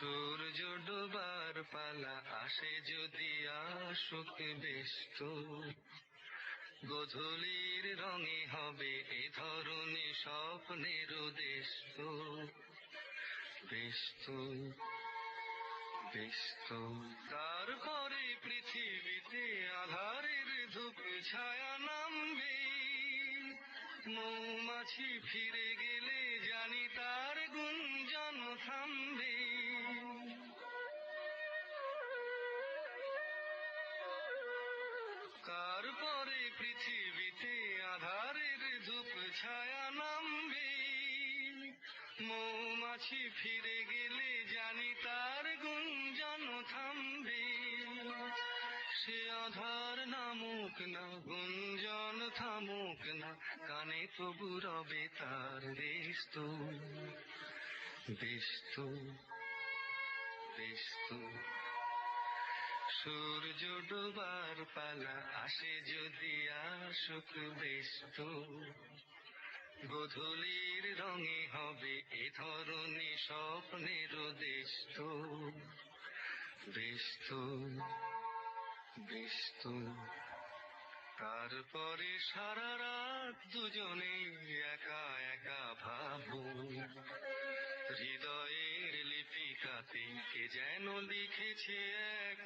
সূর্য ডোবার পালা আসে যদি আসুক ব্যস্ত গধূলির রঙে হবে এ ধরনের স্বপ্নের দেশ তো। ব্যস্ত ব্যস্ত তারপরে পৃথিবীতে আধারের ধূপ ছায়া নামবে। মৌমাছি ফিরে গেলে জানি পৃথিবীতে আধারের ধূপ ছায়া নামবে। মৌমাছি ফিরে গেলে জানি তার গুঞ্জন থামবে। সে আধার নামুক না, গুঞ্জন থামুক না, কানে তবু রবে তার ব্যস্ত ব্যস্ত ব্যস্ত সূর্য ডোবার পালা আসে যদি আসুক ব্যস্ত। গধূলির রঙে হবে এ ধরনের স্বপ্নের দেশ তো ব্যস্ত। তারপরে সারা রাত দুজনে একা একা ভাবো যেন লিখেছে এক